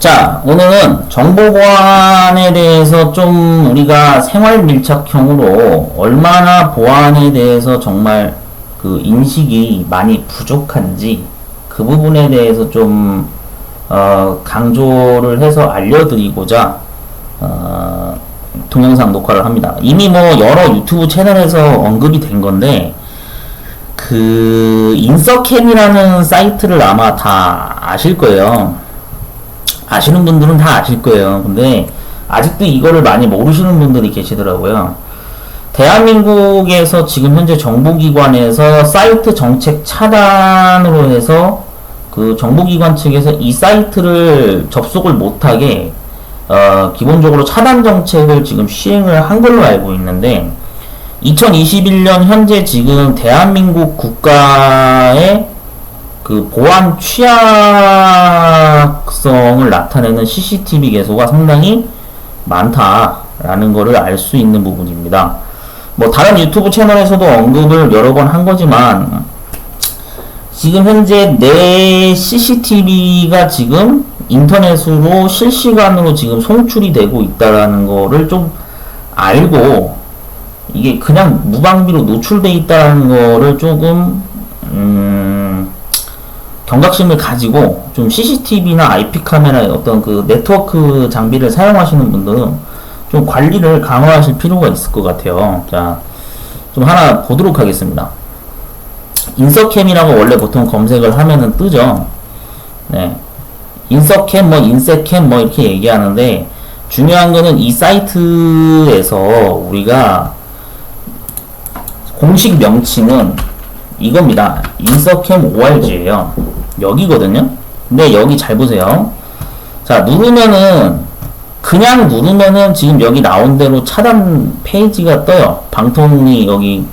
자, 오늘은 정보 보안에 대해서 좀 우리가 생활 밀착형으로 얼마나 보안에 대해서 정말 그 인식이 많이 부족한지 그 부분에 대해서 좀 어, 강조를 해서 알려드리고자 어, 동영상 녹화를 합니다. 이미 뭐 여러 유튜브 채널에서 언급이 된 건데 그 인서캠이라는 사이트를 아마 다 아실 거예요. 아시는 분들은 다 아실 거예요. 근데 아직도 이거를 많이 모르시는 분들이 계시더라고요. 대한민국에서 지금 현재 정보기관에서 사이트 정책 차단으로 해서 그 정보기관 측에서 이 사이트를 접속을 못하게 어, 기본적으로 차단 정책을 지금 시행을 한 걸로 알고 있는데 2021년 현재 지금 대한민국 국가의 그 보안 취약성을 나타내는 CCTV 개소가 상당히 많다라는 것을 알 수 있는 부분입니다. 뭐 다른 유튜브 채널에서도 언급을 여러 번 한 거지만 지금 현재 내 CCTV가 지금 인터넷으로 실시간으로 지금 송출이 되고 있다라는 거를 좀 알고 이게 그냥 무방비로 노출돼 있다는 거를 조금 음, 경각심을 가지고 좀 CCTV나 IP 카메라의 어떤 그 네트워크 장비를 사용하시는 분들은 좀 관리를 강화하실 필요가 있을 것 같아요. 자, 좀 하나 보도록 하겠습니다. 인서캠이라고 원래 보통 검색을 하면은 뜨죠. 네. 인서캠, 뭐, 인세캠, 뭐, 이렇게 얘기하는데, 중요한 거는 이 사이트에서 우리가 공식 명칭은 이겁니다. 인서캠 ORG예요. 여기거든요. 근데 여기 잘 보세요. 자, 누르면은 그냥 누르면은 지금 여기 나온 대로 차단 페이지가 떠요. 방통위 여기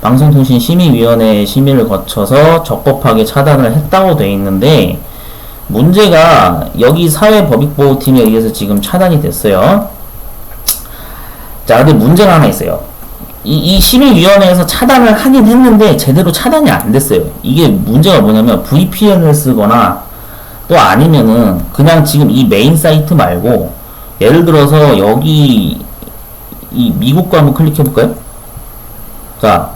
방송통신심의위원회 심의를 거쳐서 적법하게 차단을 했다고 돼 있는데 문제가 여기 사회법익보호팀에 의해서 지금 차단이 됐어요. 자, 근데 문제가 하나 있어요. 이, 이 심의위원회에서 차단을 하긴 했는데 제대로 차단이 안 됐어요. 이게 문제가 뭐냐면 VPN을 쓰거나 또 아니면은 그냥 지금 이 메인 사이트 말고 예를 들어서 여기 이 미국 거 한번 클릭해 볼까요? 자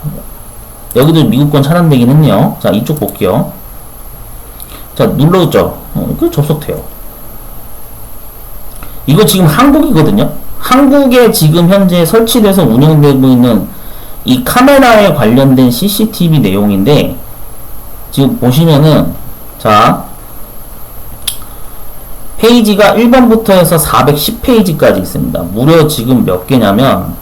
여기도 미국 건 차단되긴 했네요. 자 이쪽 볼게요. 자 눌러죠. 어, 그 접속돼요. 이거 지금 한국이거든요. 한국에 지금 현재 설치돼서 운영되고 있는 이 카메라에 관련된 CCTV 내용인데 지금 보시면은 자 페이지가 1번부터 해서 410페이지까지 있습니다. 무려 지금 몇 개냐면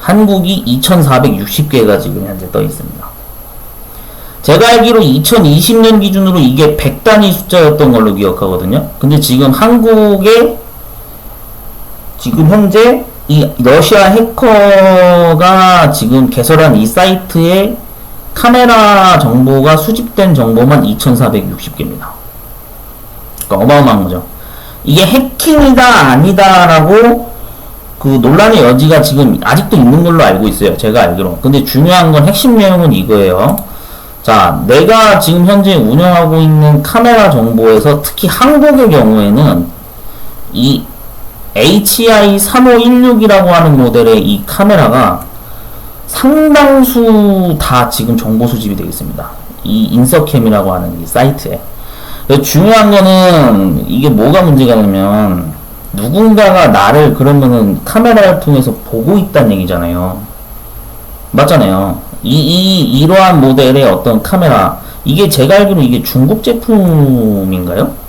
한국이 2460개가 지금 현재 떠 있습니다. 제가 알기로 2020년 기준으로 이게 100단위 숫자였던 걸로 기억하거든요. 근데 지금 한국에 지금 현재 이 러시아 해커가 지금 개설한 이 사이트에 카메라 정보가 수집된 정보만 2460개입니다. 그러니까 어마어마한 거죠. 이게 해킹이다 아니다라고 그 논란의 여지가 지금 아직도 있는 걸로 알고 있어요. 제가 알기로. 근데 중요한 건 핵심 내용은 이거예요. 자, 내가 지금 현재 운영하고 있는 카메라 정보에서 특히 한국의 경우에는 이 HI3516이라고 하는 모델의 이 카메라가 상당수 다 지금 정보 수집이 되어 있습니다. 이 인서캠이라고 하는 이 사이트에. 중요한 거는 이게 뭐가 문제가 되냐면 누군가가 나를 그러면은 카메라를 통해서 보고 있다는 얘기잖아요. 맞잖아요. 이, 이, 이러한 모델의 어떤 카메라, 이게 제가 알기로 이게 중국 제품인가요?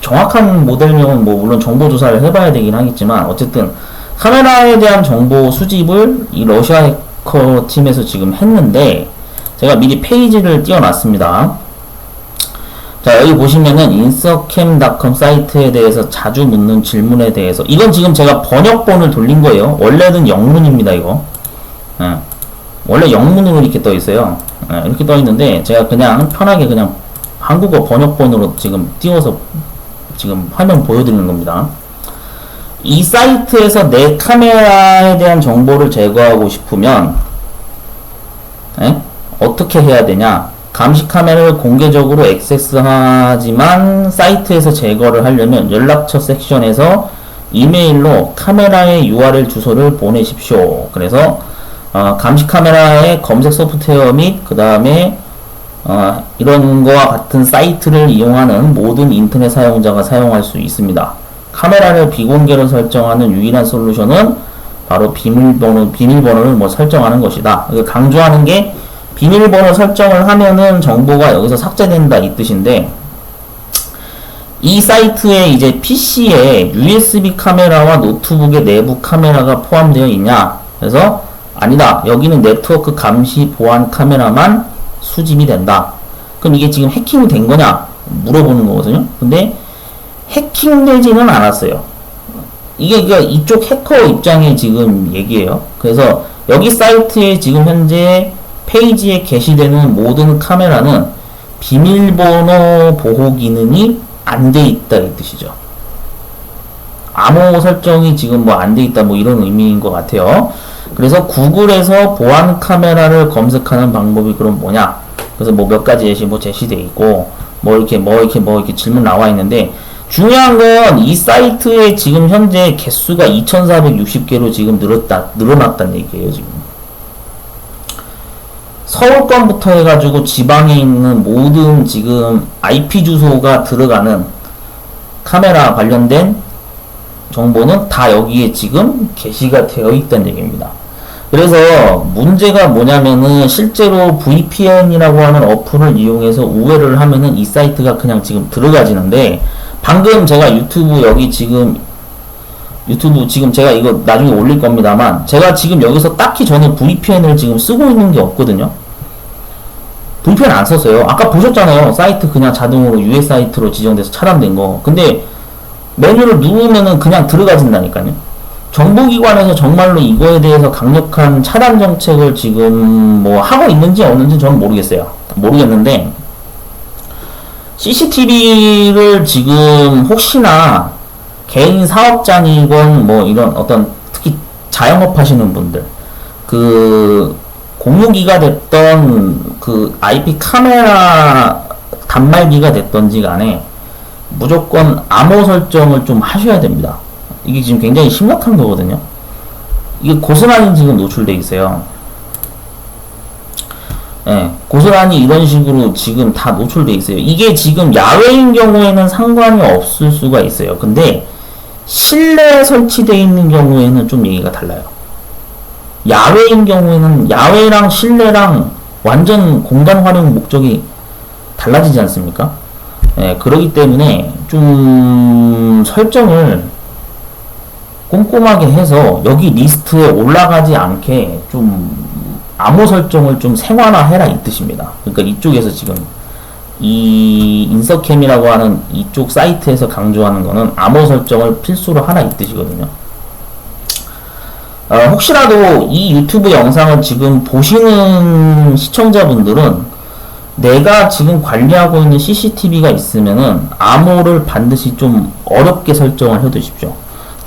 정확한 모델명은 뭐 물론 정보 조사를 해봐야 되긴 하겠지만 어쨌든 카메라에 대한 정보 수집을 이 러시아 해커 팀에서 지금 했는데 제가 미리 페이지를 띄워놨습니다. 자 여기 보시면은 인서캠닷컴 사이트에 대해서 자주 묻는 질문에 대해서 이건 지금 제가 번역본을 돌린 거예요. 원래는 영문입니다 이거. 예. 원래 영문으로 이렇게 떠 있어요. 예, 이렇게 떠 있는데 제가 그냥 편하게 그냥 한국어 번역본으로 지금 띄워서 지금 화면 보여드리는 겁니다. 이 사이트에서 내 카메라에 대한 정보를 제거하고 싶으면 에? 어떻게 해야 되냐? 감시 카메라를 공개적으로 액세스하지만 사이트에서 제거를 하려면 연락처 섹션에서 이메일로 카메라의 URL 주소를 보내십시오. 그래서 어, 감시 카메라의 검색 소프트웨어 및 그 다음에 어, 이런 거와 같은 사이트를 이용하는 모든 인터넷 사용자가 사용할 수 있습니다. 카메라를 비공개로 설정하는 유일한 솔루션은 바로 비밀번호, 비밀번호를 뭐 설정하는 것이다. 이거 강조하는 게 비밀번호 설정을 하면은 정보가 여기서 삭제된다 이 뜻인데 이 사이트에 이제 PC에 USB 카메라와 노트북의 내부 카메라가 포함되어 있냐? 그래서 아니다. 여기는 네트워크 감시 보안 카메라만 수집이 된다. 그럼 이게 지금 해킹이 된 거냐? 물어보는 거거든요. 근데 해킹되지는 않았어요. 이게 그러니까 이쪽 해커 입장의 지금 얘기예요. 그래서 여기 사이트에 지금 현재 페이지에 게시되는 모든 카메라는 비밀번호 보호 기능이 안 돼 있다 이 뜻이죠. 암호 설정이 지금 뭐 안 돼 있다 뭐 이런 의미인 것 같아요. 그래서 구글에서 보안 카메라를 검색하는 방법이 그럼 뭐냐? 그래서 뭐 몇 가지 예시 뭐 제시돼 있고 뭐 이렇게 뭐 이렇게 뭐 이렇게 질문 나와 있는데 중요한 건 이 사이트에 지금 현재 개수가 2,460개로 지금 늘었다 늘어났다는 얘기예요 지금. 서울권부터 해가지고 지방에 있는 모든 지금 IP 주소가 들어가는 카메라 관련된 정보는 다 여기에 지금 게시가 되어 있다는 얘기입니다. 그래서 문제가 뭐냐면은 실제로 VPN이라고 하는 어플을 이용해서 우회를 하면은 이 사이트가 그냥 지금 들어가지는데 방금 제가 유튜브 여기 지금 유튜브 지금 제가 이거 나중에 올릴 겁니다만 제가 지금 여기서 딱히 저는 VPN을 지금 쓰고 있는 게 없거든요. VPN 안 썼어요. 아까 보셨잖아요. 사이트 그냥 자동으로 US 사이트로 지정돼서 차단된 거. 근데 메뉴를 누르면은 그냥 들어가진다니까요. 정보기관에서 정말로 이거에 대해서 강력한 차단 정책을 지금 뭐 하고 있는지 없는지 저는 모르겠어요. 모르겠는데 CCTV를 지금 혹시나 개인 사업장이건 뭐 이런 어떤 특히 자영업 하시는 분들 그 공유기가 됐던 그 IP 카메라 단말기가 됐던지 간에 무조건 암호 설정을 좀 하셔야 됩니다. 이게 지금 굉장히 심각한 거거든요. 이게 고스란히 지금 노출돼 있어요. 예, 고스란히 이런 식으로 지금 다 노출돼 있어요. 이게 지금 야외인 경우에는 상관이 없을 수가 있어요. 근데 실내에 설치되어 있는 경우에는 좀 얘기가 달라요. 야외인 경우에는 야외랑 실내랑 완전 공간 활용 목적이 달라지지 않습니까? 예, 그러기 때문에 좀 설정을 꼼꼼하게 해서 여기 리스트에 올라가지 않게 좀 암호 설정을 좀 생활화해라 이 뜻입니다. 그러니까 이쪽에서 지금 이 인서캠이라고 하는 이쪽 사이트에서 강조하는 거는 암호 설정을 필수로 하라 이 뜻이거든요. 어, 혹시라도 이 유튜브 영상을 지금 보시는 시청자분들은 내가 지금 관리하고 있는 CCTV가 있으면은 암호를 반드시 좀 어렵게 설정을 해 두십시오.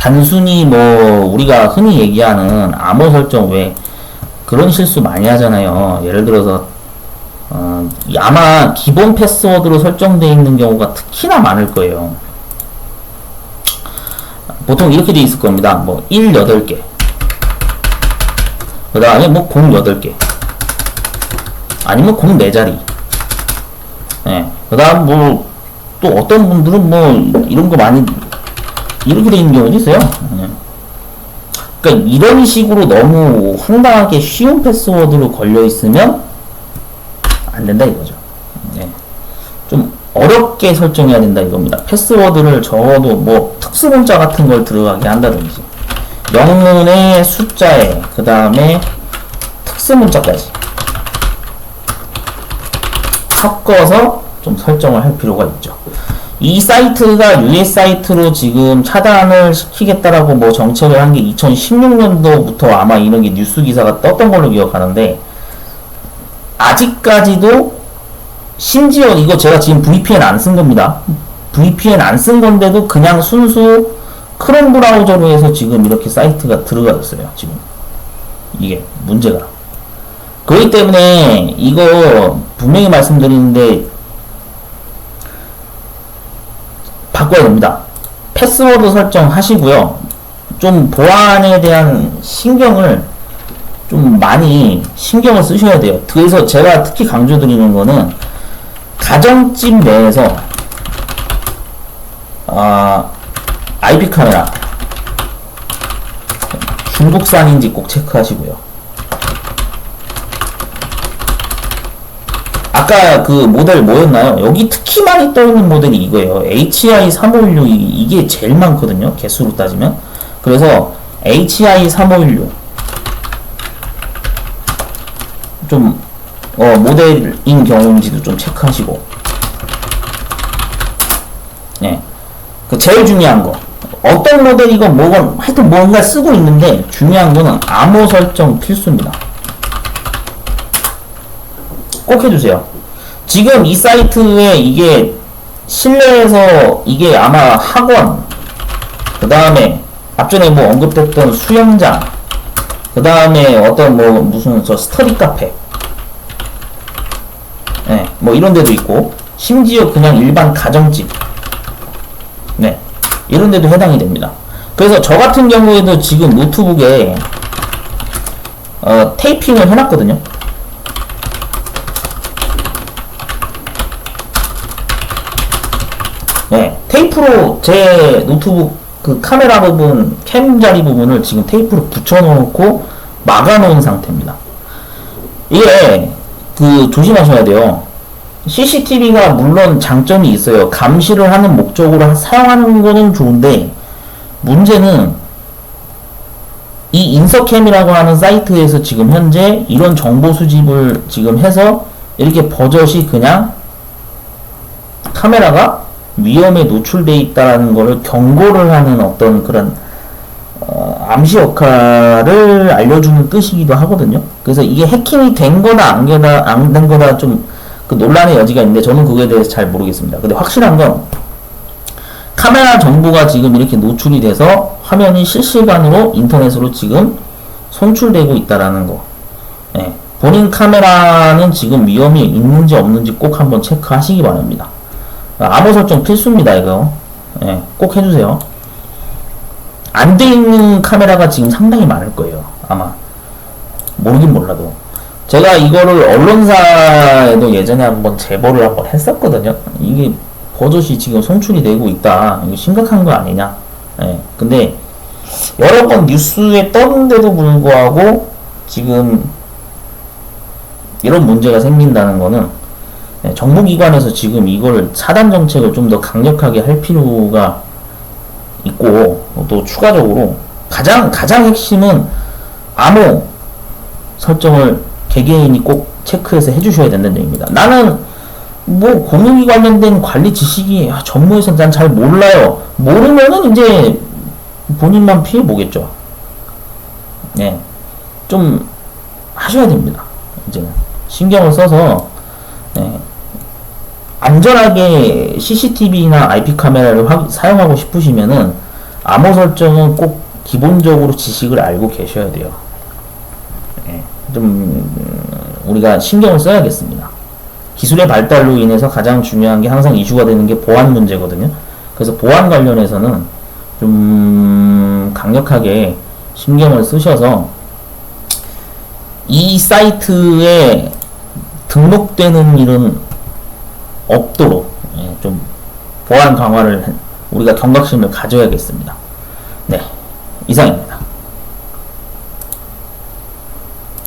단순히 뭐 우리가 흔히 얘기하는 암호 설정 왜 그런 실수 많이 하잖아요. 예를 들어서 어, 아마 기본 패스워드로 설정되어 있는 경우가 특히나 많을 거예요. 보통 이렇게 돼 있을 겁니다. 뭐 1, 8개. 그 다음에 뭐 0, 8개. 아니면 0, 4자리. 예. 그 다음 뭐, 또 어떤 분들은 뭐, 이런 거 많이, 이렇게 돼 있는 경우도 있어요. 예. 그러니까 이런 식으로 너무 황당하게 쉬운 패스워드로 걸려 있으면 안 된다 이거죠. 예. 좀 어렵게 설정해야 된다 이겁니다. 패스워드를 적어도 뭐 특수 문자 같은 걸 들어가게 한다든지 영문의 숫자에 그 다음에 특수 문자까지 섞어서 좀 설정을 할 필요가 있죠. 이 사이트가 US 사이트로 지금 차단을 시키겠다라고 뭐 정책을 한 게 2016년도부터 아마 이런 게 뉴스 기사가 떴던 걸로 기억하는데 아직까지도 심지어 이거 제가 지금 VPN 안 쓴 겁니다. VPN 안 쓴 건데도 그냥 순수 크롬 브라우저로 해서 지금 이렇게 사이트가 들어가 있어요. 지금 이게 문제가. 그렇기 때문에 이거 분명히 말씀드리는데 바꿔야 됩니다. 패스워드 설정하시고요. 좀 보안에 대한 신경을 좀 많이 신경을 쓰셔야 돼요. 그래서 제가 특히 강조드리는 거는 가정집 내에서 아, IP 카메라 중국산인지 꼭 체크하시고요. 아까 그 모델 뭐였나요? 여기 특히 많이 떠있는 모델이 이거예요. HI 3516 이- 이게 제일 많거든요. 개수로 따지면. 그래서 HI 3516 좀 어, 모델인 경우인지도 좀 체크하시고. 네. 그 제일 중요한 거. 어떤 모델이건 뭐건 하여튼 뭔가 쓰고 있는데 중요한 거는 암호 설정 필수입니다. 꼭 해주세요. 지금 이 사이트에 이게 실내에서 이게 아마 학원, 그 다음에 앞전에 뭐 언급됐던 수영장, 그 다음에 어떤 뭐 무슨 저 스터디 카페, 네, 뭐 이런 데도 있고, 심지어 그냥 일반 가정집, 네, 이런 데도 해당이 됩니다. 그래서 저 같은 경우에도 지금 노트북에 어, 테이핑을 해놨거든요. 네, 테이프로 제 노트북 그 카메라 부분, 캠 자리 부분을 지금 테이프로 붙여놓고 막아놓은 상태입니다. 이게 그 조심하셔야 돼요. CCTV가 물론 장점이 있어요. 감시를 하는 목적으로 사용하는 거는 좋은데 문제는 이 인서캠이라고 하는 사이트에서 지금 현재 이런 정보 수집을 지금 해서 이렇게 버젓이 그냥 카메라가 위험에 노출돼 있다라는 것을 경고를 하는 어떤 그런 어, 암시 역할을 알려주는 뜻이기도 하거든요. 그래서 이게 해킹이 된 거나 안 되나 안 된 거나 좀 그 논란의 여지가 있는데 저는 그거에 대해서 잘 모르겠습니다. 근데 확실한 건 카메라 정보가 지금 이렇게 노출이 돼서 화면이 실시간으로 인터넷으로 지금 송출되고 있다라는 거. 예, 본인 카메라는 지금 위험이 있는지 없는지 꼭 한번 체크하시기 바랍니다. 암호 설정 필수입니다, 이거. 예, 꼭 해주세요. 안 돼 있는 카메라가 지금 상당히 많을 거예요, 아마. 모르긴 몰라도. 제가 이거를 언론사에도 예전에 한번 제보를 한번 했었거든요. 이게 버젓이 지금 송출이 되고 있다. 이거 심각한 거 아니냐. 예, 근데 여러 번 뉴스에 떴는데도 불구하고 지금 이런 문제가 생긴다는 거는 네, 정부기관에서 지금 이걸 차단 정책을 좀 더 강력하게 할 필요가 있고 또 추가적으로 가장 가장 핵심은 암호 설정을 개개인이 꼭 체크해서 해주셔야 된다는 얘기입니다. 나는 뭐 공유기 관련된 관리 지식이 아, 전무해서 난 잘 몰라요. 모르면은 이제 본인만 피해 보겠죠. 네, 좀 하셔야 됩니다. 이제는 신경을 써서 네, 안전하게 CCTV나 IP 카메라를 화- 사용하고 싶으시면은 암호 설정은 꼭 기본적으로 지식을 알고 계셔야 돼요. 예, 좀 음, 우리가 신경을 써야겠습니다. 기술의 발달로 인해서 가장 중요한 게 항상 이슈가 되는 게 보안 문제거든요. 그래서 보안 관련해서는 좀 강력하게 신경을 쓰셔서 이 사이트에 등록되는 일은 없도록 예, 좀 보안 강화를 우리가 경각심을 가져야겠습니다. 네, 이상입니다.